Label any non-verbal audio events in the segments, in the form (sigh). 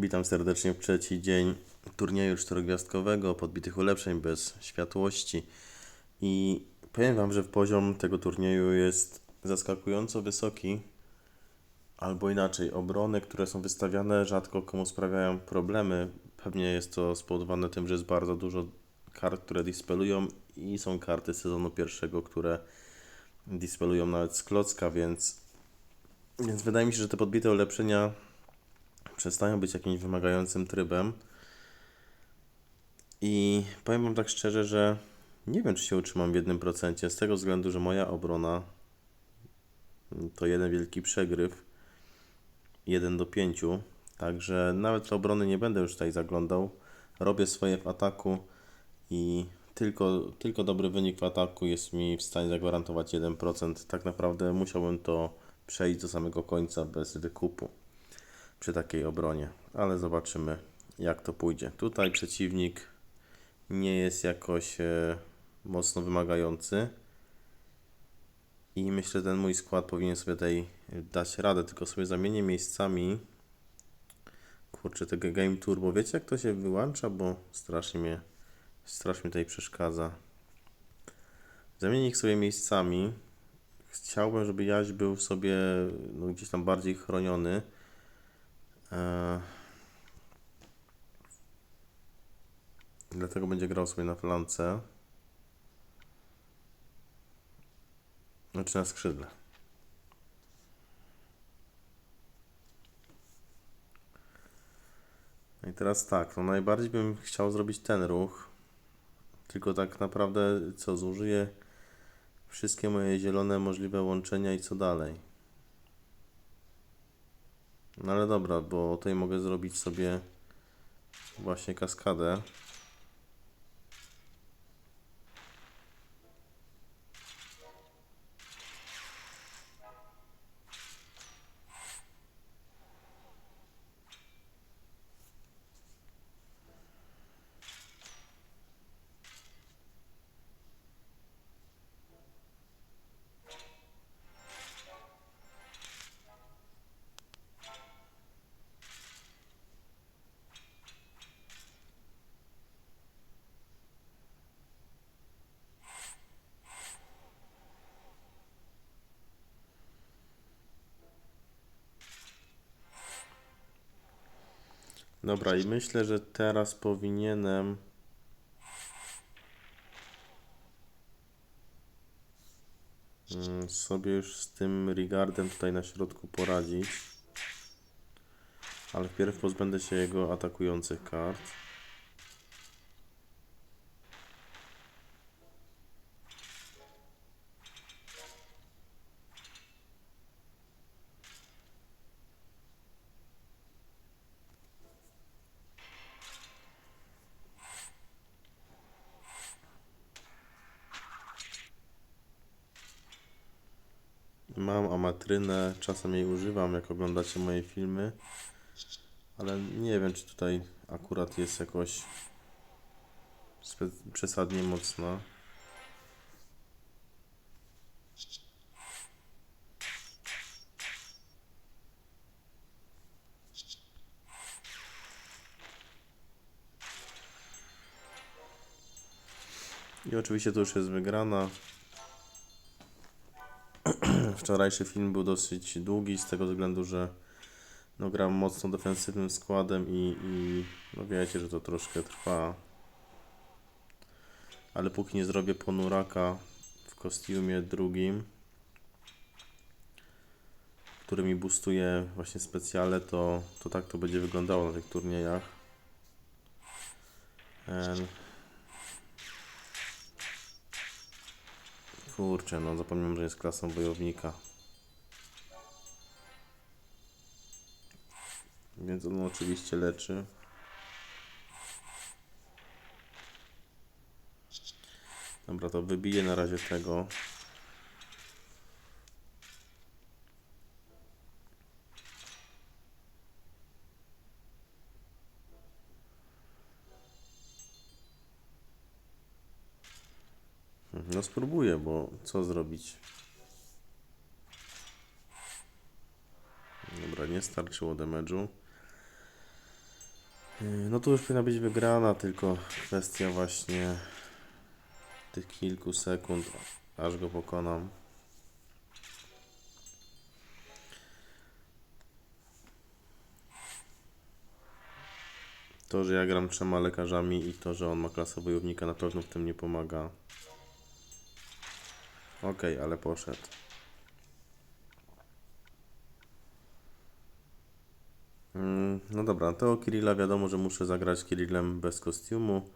Witam serdecznie w trzeci dzień turnieju czterogwiazdkowego, podbitych ulepszeń bez światłości. I powiem Wam, że poziom tego turnieju jest zaskakująco wysoki. Albo inaczej, obrony, które są wystawiane, rzadko komu sprawiają problemy. Pewnie jest to spowodowane tym, że jest bardzo dużo kart, które dispelują i są karty sezonu pierwszego, które dispelują nawet z klocka, więc, więc wydaje mi się, że te podbite ulepszenia przestają być jakimś wymagającym trybem. I powiem Wam tak szczerze, że nie wiem, czy się utrzymam w jednym procencie, z tego względu, że moja obrona to jeden wielki przegryw, 1 do 5, także nawet te obrony nie będę już tutaj zaglądał. Robię swoje w ataku i tylko, tylko dobry wynik w ataku jest mi w stanie zagwarantować 1%. Tak naprawdę musiałbym to przejść do samego końca bez wykupu przy takiej obronie, ale zobaczymy jak to pójdzie. Tutaj przeciwnik nie jest jakoś e, mocno wymagający i myślę, że ten mój skład powinien sobie tutaj dać radę, tylko sobie zamienię miejscami. Kurczę, tego Game Turbo, wiecie jak to się wyłącza, bo strasznie mnie, strasznie mi tutaj przeszkadza. Zamienię ich sobie miejscami. Chciałbym, żeby Jaś był sobie no, gdzieś tam bardziej chroniony. Eee, Dlatego będzie grał sobie na flance. Znaczy na skrzydle. No i teraz tak, no najbardziej bym chciał zrobić ten ruch. Tylko tak naprawdę co, zużyję wszystkie moje zielone możliwe łączenia i co dalej. No ale dobra, bo tutaj mogę zrobić sobie właśnie kaskadę. Dobra, i myślę, że teraz powinienem. mm, sobie już z tym Rigardem tutaj na środku poradzić. Ale wpierw pozbędę się jego atakujących kart. Mam amatrynę, czasem jej używam, jak oglądacie moje filmy. Ale nie wiem, czy tutaj akurat jest jakoś przesadnie mocna. I oczywiście to już jest wygrana. Wczorajszy film był dosyć długi z tego względu, że no, gram mocno defensywnym składem i, i no wiecie, że to troszkę trwa. Ale póki nie zrobię ponuraka w kostiumie drugim, który mi boostuje właśnie specjale, to, to tak to będzie wyglądało na tych turniejach. Em. Kurczę, no zapomniałem, że jest klasą wojownika. Więc on oczywiście leczy. Dobra, to wybiję na razie tego. No spróbuję, bo co zrobić? Dobra, nie starczyło damage'u. Yy, No tu już powinna być wygrana, tylko kwestia właśnie tych kilku sekund, aż go pokonam. To, że ja gram trzema lekarzami i to, że on ma klasę wojownika na pewno w tym nie pomaga. Okej, ale poszedł. Mm, No dobra, tego Kirilla wiadomo, że muszę zagrać Kirillem bez kostiumu,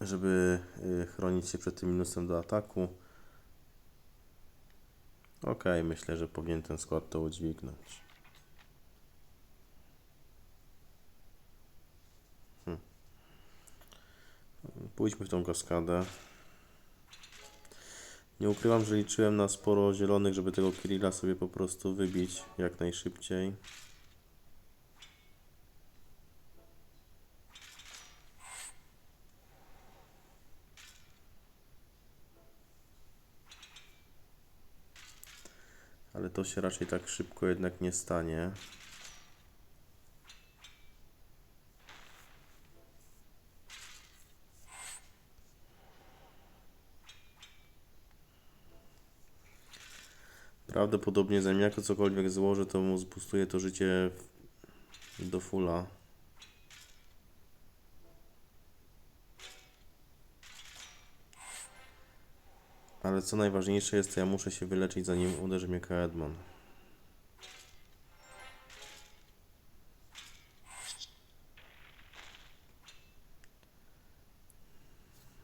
żeby y, chronić się przed tym minusem do ataku. Okej, myślę, że powinien ten skład to udźwignąć. Hmm. Pójdźmy w tą kaskadę. Nie ukrywam, że liczyłem na sporo zielonych, żeby tego Kirilla sobie po prostu wybić jak najszybciej. Ale to się raczej tak szybko jednak nie stanie. Prawdopodobnie zanim jako cokolwiek złożę, to mu zbustuje to życie do fulla. Ale co najważniejsze jest, to ja muszę się wyleczyć zanim uderzy mnie Kaedmon.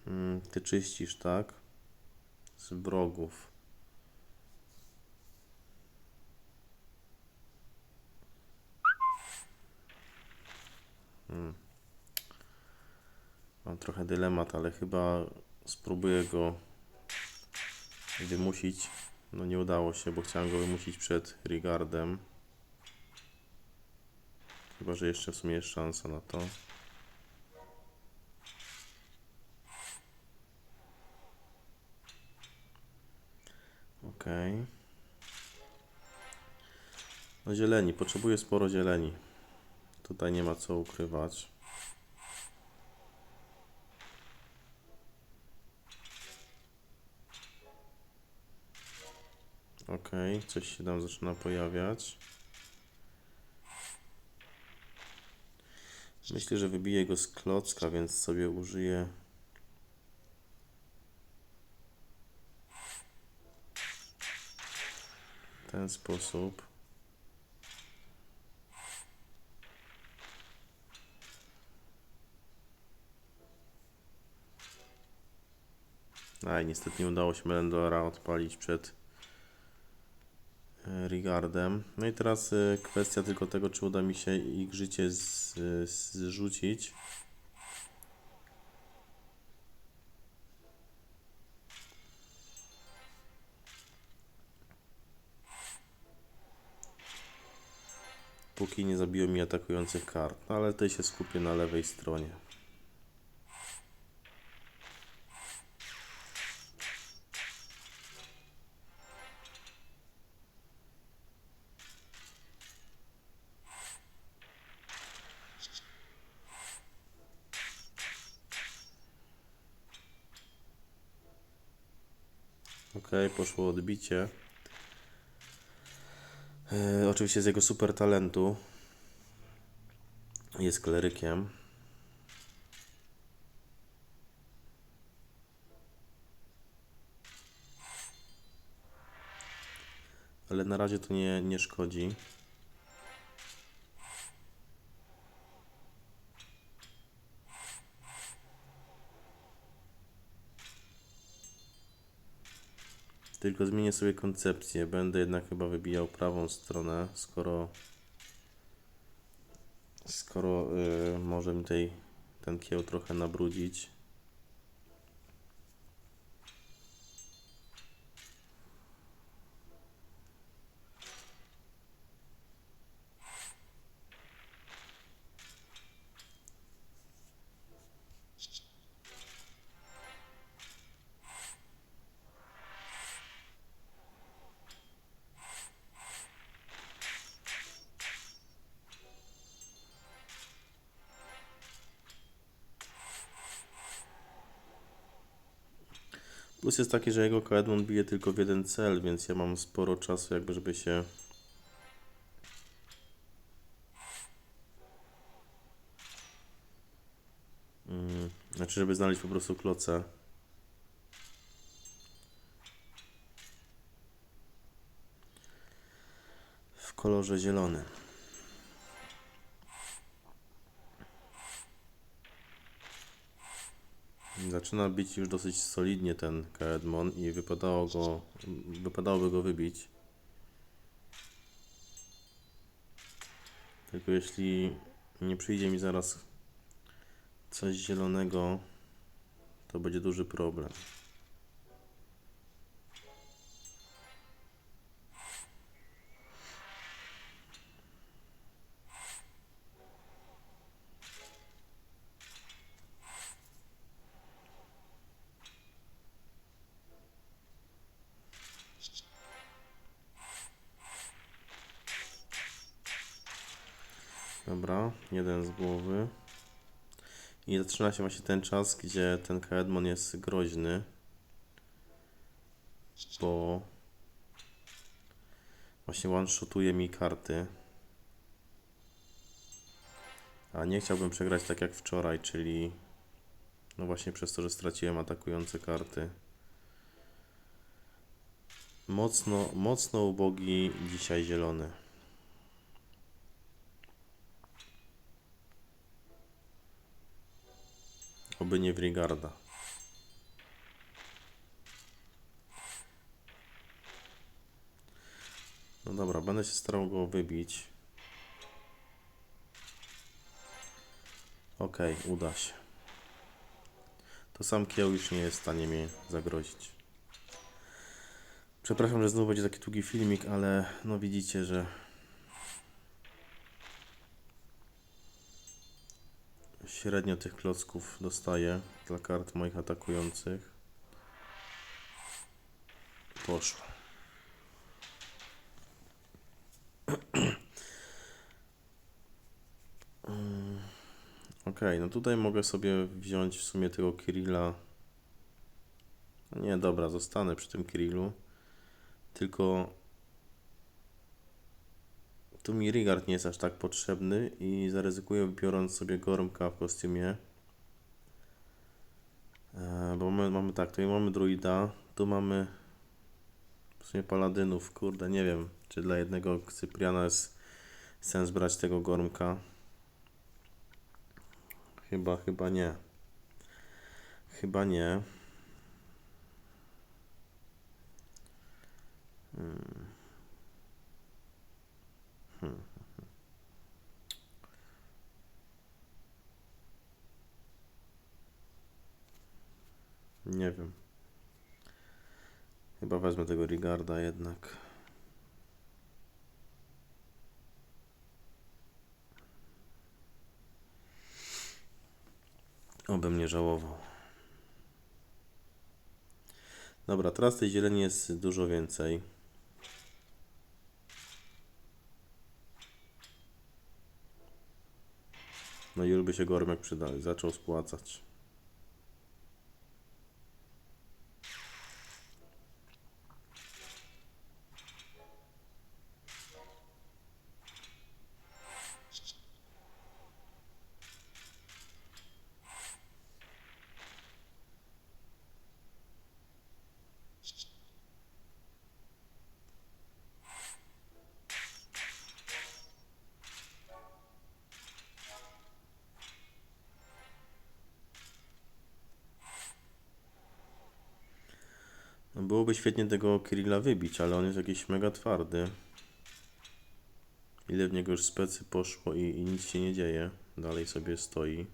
Mm, Ty czyścisz, tak? Z wrogów. Mm. Mam trochę dylemat, ale chyba spróbuję go wymusić. No nie udało się, bo chciałem go wymusić przed Rigardem. Chyba, że jeszcze w sumie jest szansa na to. Okej. No zieleni, potrzebuję sporo zieleni. Tutaj nie ma co ukrywać. Okej, coś się tam zaczyna pojawiać. Myślę, że wybiję go z klocka, więc sobie użyję. Ten sposób. Aj, niestety nie udało się Melendora odpalić przed e, Rigardem. No i teraz e, kwestia tylko tego, czy uda mi się ich życie z, e, zrzucić. Póki nie zabiło mi atakujących kart. No ale tutaj się skupię na lewej stronie. Poszło odbicie. E, oczywiście z jego super talentu. Jest klerykiem. Ale na razie to nie, nie szkodzi. Tylko zmienię sobie koncepcję. Będę jednak chyba wybijał prawą stronę, skoro skoro y, może mi tej, ten kieł trochę nabrudzić. Plus jest taki, że jego Kaedmon bije tylko w jeden cel, więc ja mam sporo czasu jakby, żeby się... Mm, znaczy, żeby znaleźć po prostu kloce. W kolorze zielonym. Zaczyna bić już dosyć solidnie ten Kaedmon i wypadało go, wypadałoby go wybić. Tylko jeśli nie przyjdzie mi zaraz coś zielonego, to będzie duży problem. I zaczyna się właśnie ten czas, gdzie ten Kaedmon jest groźny. Bo właśnie one-shotuje mi karty. A nie chciałbym przegrać tak jak wczoraj, czyli no właśnie przez to, że straciłem atakujące karty. Mocno, mocno ubogi dzisiaj zielony. Oby nie w Rigarda. No dobra, będę się starał go wybić. Okej, uda się. To sam kieł już nie jest w stanie mi zagrozić. Przepraszam, że znowu będzie taki długi filmik, ale no widzicie, że średnio tych klocków dostaję dla kart moich atakujących. Poszło. (clears throat) Okej, no tutaj mogę sobie wziąć w sumie tego Kirilla. Nie, dobra, zostanę przy tym Kirillu. Tylko tu mi Rigard nie jest aż tak potrzebny i zaryzykuję biorąc sobie Gormka w kostiumie. E, bo mamy, mamy tak, tutaj mamy druida, tu mamy w sumie paladynów, kurde, nie wiem, czy dla jednego Cypriana jest sens brać tego Gormka. Chyba, chyba nie. Chyba nie. Hmm. Hmm. Nie wiem. Chyba wezmę tego Rigarda jednak. Obym nie żałował. Dobra, teraz tej zieleni jest dużo więcej. No i by się Gormek przydał, zaczął spłacać. Byłoby świetnie tego Kirilla wybić, ale on jest jakiś mega twardy. Ile w niego już specy poszło i, i nic się nie dzieje. Dalej sobie stoi.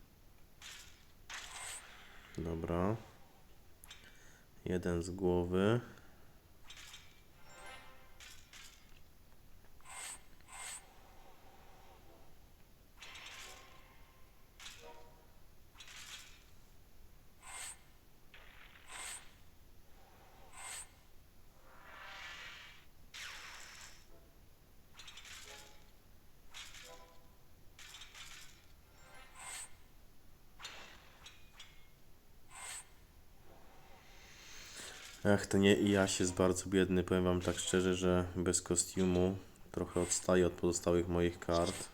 Dobra. Jeden z głowy. Ach, to nie i Jaś jest bardzo biedny, powiem wam tak szczerze, że bez kostiumu trochę odstaje od pozostałych moich kart.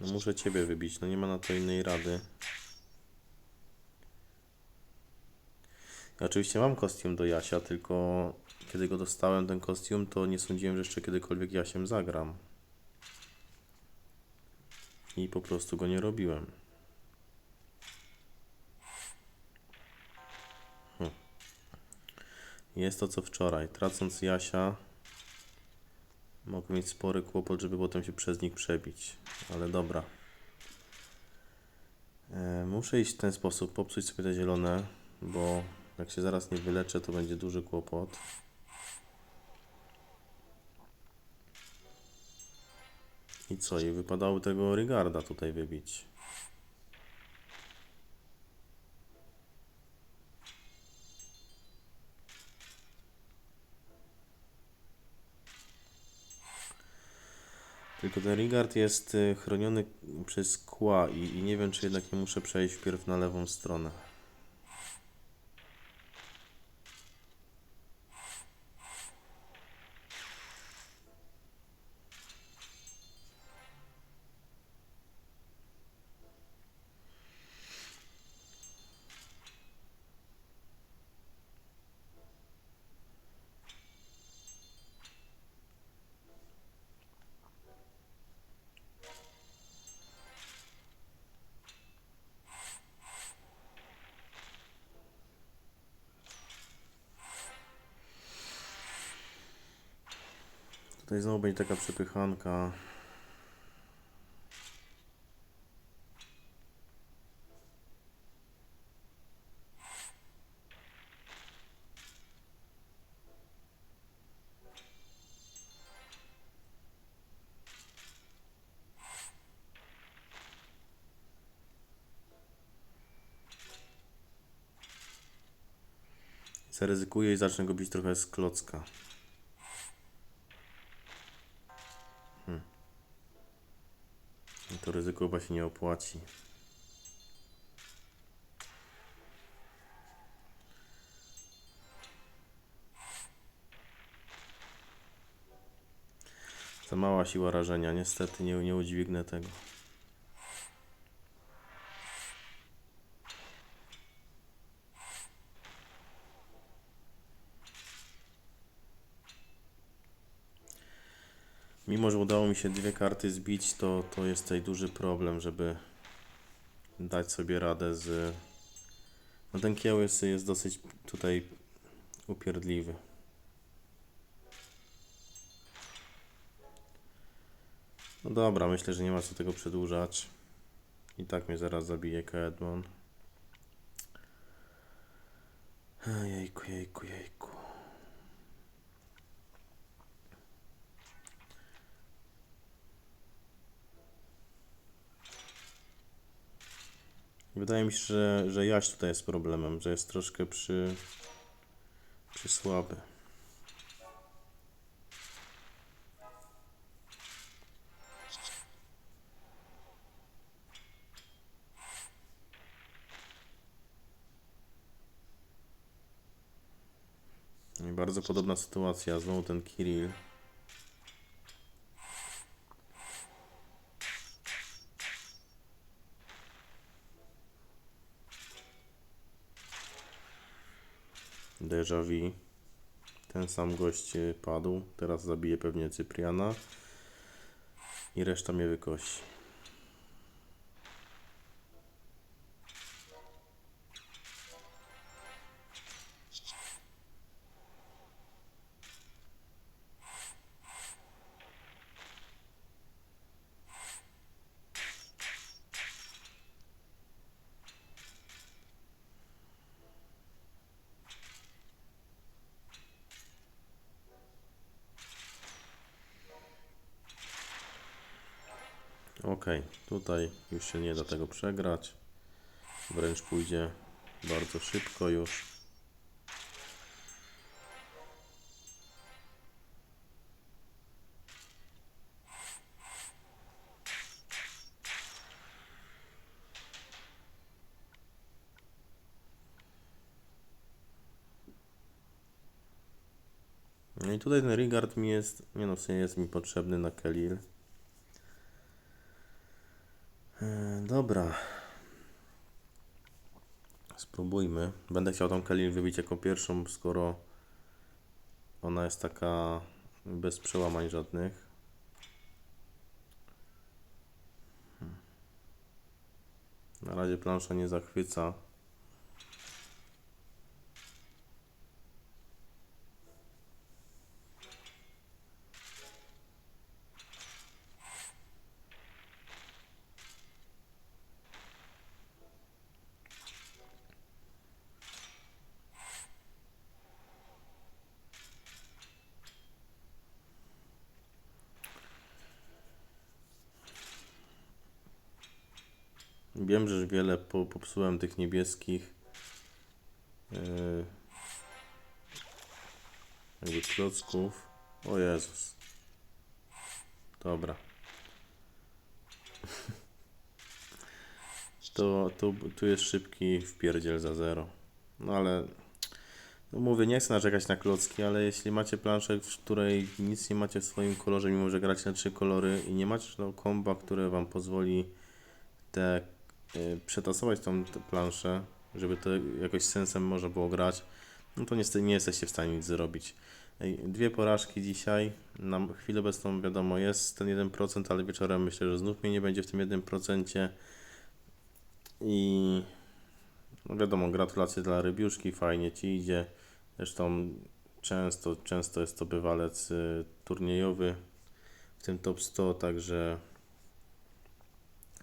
No muszę ciebie wybić, no nie ma na to innej rady. Ja oczywiście mam kostium do Jasia, tylko kiedy go dostałem ten kostium, to nie sądziłem, że jeszcze kiedykolwiek Jasiem zagram. I po prostu go nie robiłem. Jest to co wczoraj. Tracąc Jasia, mogę mieć spory kłopot, żeby potem się przez nich przebić. Ale dobra. E, muszę iść w ten sposób, popsuć sobie te zielone, bo jak się zaraz nie wyleczę, to będzie duży kłopot. I co? I wypadało tego Rigarda tutaj wybić. Tylko ten Rigard jest y, chroniony przez kła i, i nie wiem, czy jednak nie muszę przejść wpierw na lewą stronę. Tutaj znowu będzie taka przepychanka. Zaryzykuję i zacznę go bić trochę z klocka. To ryzyko chyba się nie opłaci. Za mała siła rażenia, niestety nie, nie udźwignę tego. Udało mi się dwie karty zbić, to, to jest tutaj duży problem, żeby dać sobie radę z... No ten kieł jest, jest dosyć tutaj upierdliwy. No dobra, myślę, że nie ma co tego przedłużać. I tak mnie zaraz zabije Kedmon. Jejku, jejku, jejku. Wydaje mi się, że, że Jaś tutaj jest problemem, że jest troszkę przy, przy słaby. I bardzo podobna sytuacja, znowu ten Kirill. Déjà vu. Ten sam gość y, padł. Teraz zabije pewnie Cypriana. I reszta mnie wykosi. Ok, tutaj już się nie da tego przegrać. Wręcz pójdzie bardzo szybko już. No i tutaj ten Rigard mi jest, nie no, w sensie jest mi potrzebny na Kelir. E, dobra. Spróbujmy. Będę chciał tą Kelil wybić jako pierwszą, skoro ona jest taka bez przełamań żadnych. Hmm. Na razie plansza nie zachwyca. Wiem, że już wiele po, popsułem tych niebieskich. Yy, jakby klocków. O Jezus. Dobra. (laughs) To, to tu jest szybki wpierdziel za zero. No ale no mówię, nie chcę narzekać na klocki, ale jeśli macie planszę, w której nic nie macie w swoim kolorze, mimo że gracie na trzy kolory i nie macie no, komba, które wam pozwoli te przetasować tą planszę, żeby to jakoś sensem można było grać, no to niestety nie jesteście w stanie nic zrobić. Dwie porażki dzisiaj, na chwilę obecną wiadomo jest ten 1%, ale wieczorem myślę, że znów mnie nie będzie w tym 1%. I no wiadomo, gratulacje dla Rybiuszki, fajnie Ci idzie. Zresztą często, często jest to bywalec y, turniejowy w tym top 100, także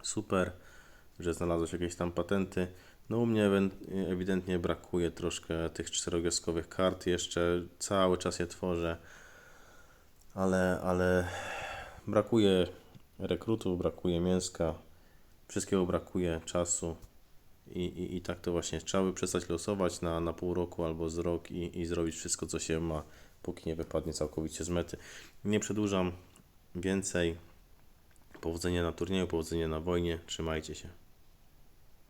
super, że znalazłeś jakieś tam patenty. No u mnie ewidentnie brakuje troszkę tych czterogwiazdkowych kart, jeszcze cały czas je tworzę, ale, ale brakuje rekrutów, brakuje mięska, wszystkiego brakuje, czasu i, i, i tak to właśnie trzeba by przestać losować na, na pół roku albo z rok i, i zrobić wszystko, co się ma, póki nie wypadnie całkowicie z mety. Nie przedłużam więcej. Powodzenia na turnieju, powodzenia na wojnie. Trzymajcie się.